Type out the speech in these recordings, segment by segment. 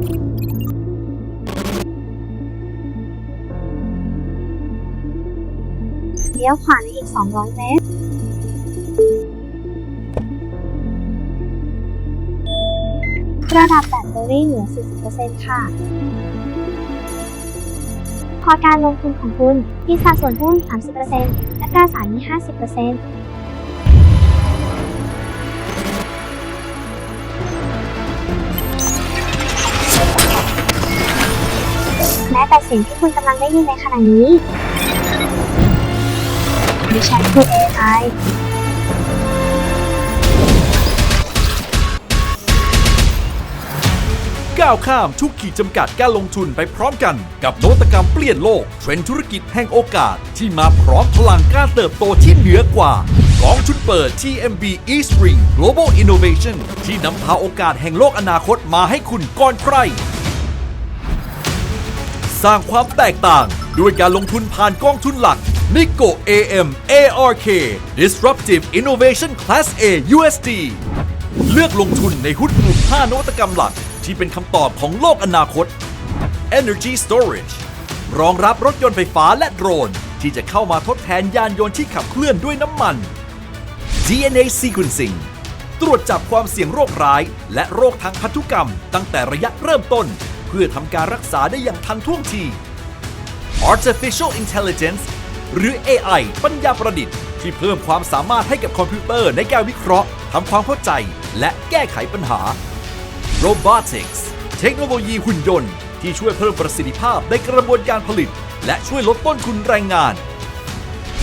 เลี้ยวขวาในอีก 200 เมตร ระดับแบตเตอรี่เหลือ 40%ค่ะ พอการลงทุนของคุณมีสัดส่วนหุ้น 30%และตราสารหนี้50% แต่เสียงที่คุณกำลังได้ยินในขณะนี้ดิฉันคือ AI ก้าวข้ามทุกขีดจำกัดการลงทุนไปพร้อมกันกับนวัตกรรมเปลี่ยนโลก เทรนธุรกิจแห่งโอกาส ที่มาพร้อมพลังการเติบโตที่เหนือกว่ากองชุดเปิด TMB eSpring Global Innovation ที่นำพาโอกาสแห่งโลกอนาคตมาให้คุณก่อนใคร สร้างความแตกต่าง ด้วยการลงทุนผ่านกองทุนหลัก Nikko AM ARK Disruptive Innovation Class A USD เลือกลงทุนในหุ้นกลุ่ม5นวัตกรรมหลัก ที่เป็นคำตอบของโลกอนาคต Energy Storage รองรับรถยนต์ไฟฟ้าและโดรน ที่จะเข้ามาทดแทนยานยนต์ที่ขับเคลื่อนด้วยน้ำมัน DNA Sequencing ตรวจจับความเสี่ยงโรคร้าย และโรคทางพันธุกรรม ตั้งแต่ระยะเริ่มต้น เพื่อทำการรักษาได้อย่างทันท่วงที Artificial Intelligence หรือ AI ปัญญาประดิษฐ์ ที่เพิ่มความสามารถให้กับคอมพิวเตอร์ในการวิเคราะห์ทำความเข้าใจ และแก้ไขปัญหา Robotics เทคโนโลยีหุ่นยนต์ ที่ช่วยเพิ่มประสิทธิภาพในกระบวนการผลิต และช่วยลดต้นทุนแรงงาน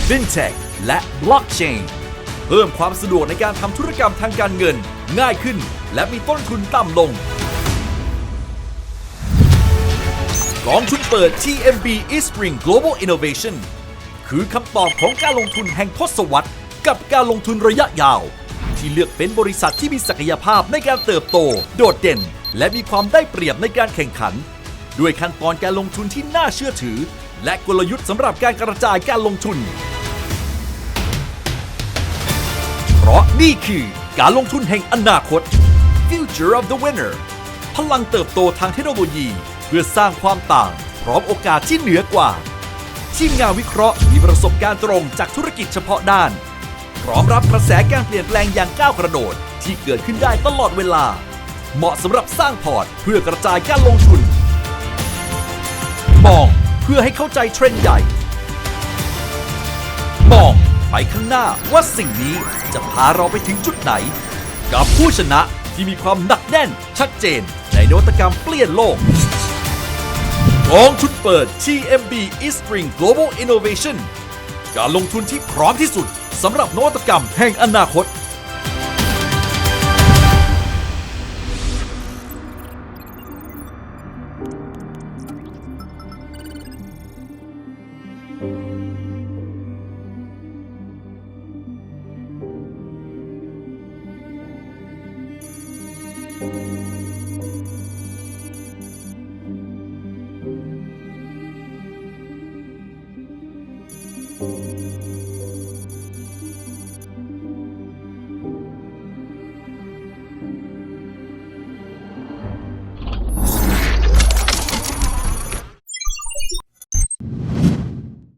FinTech และ Blockchain เพิ่มความสะดวกในการทำธุรกรรมทางการเงิน ง่ายขึ้น และมีต้นทุนต่ำลง กองทุนเปิด TMB eSpring Global Innovation คือคำตอบของการลงทุนแห่งทศวรรษกับการลงทุนระยะยาว ที่เลือกเป็นบริษัทที่มีศักยภาพในการเติบโต โดดเด่น และมีความได้เปรียบในการแข่งขัน ด้วยขั้นตอนการลงทุนที่น่าเชื่อถือ และกลยุทธ์สำหรับการกระจายการลงทุน เพราะนี่คือการลงทุนแห่งอนาคต Future of the Winner พลังเติบโตทางเทคโนโลยี เพื่อสร้างความต่าง พร้อมโอกาสที่เหนือกว่า ทีมงานวิเคราะห์มีประสบการณ์ตรงจากธุรกิจเฉพาะด้าน พร้อมรับกระแสการเปลี่ยนแปลงอย่างก้าวกระโดด ที่เกิดขึ้นได้ตลอดเวลา เหมาะสำหรับสร้างพอร์ต เพื่อกระจายการลงทุน มองเพื่อให้เข้าใจเทรนด์ใหญ่ มองไปข้างหน้าว่าสิ่งนี้จะพาเราไปถึงจุดไหน กับผู้ชนะที่มีความหนักแน่นชัดเจนในนวัตกรรมเปลี่ยนโลก กองทุนเปิด TMB eSpring Global Innovation การลงทุนที่พร้อมที่สุดสำหรับนวัตกรรมแห่งอนาคต Música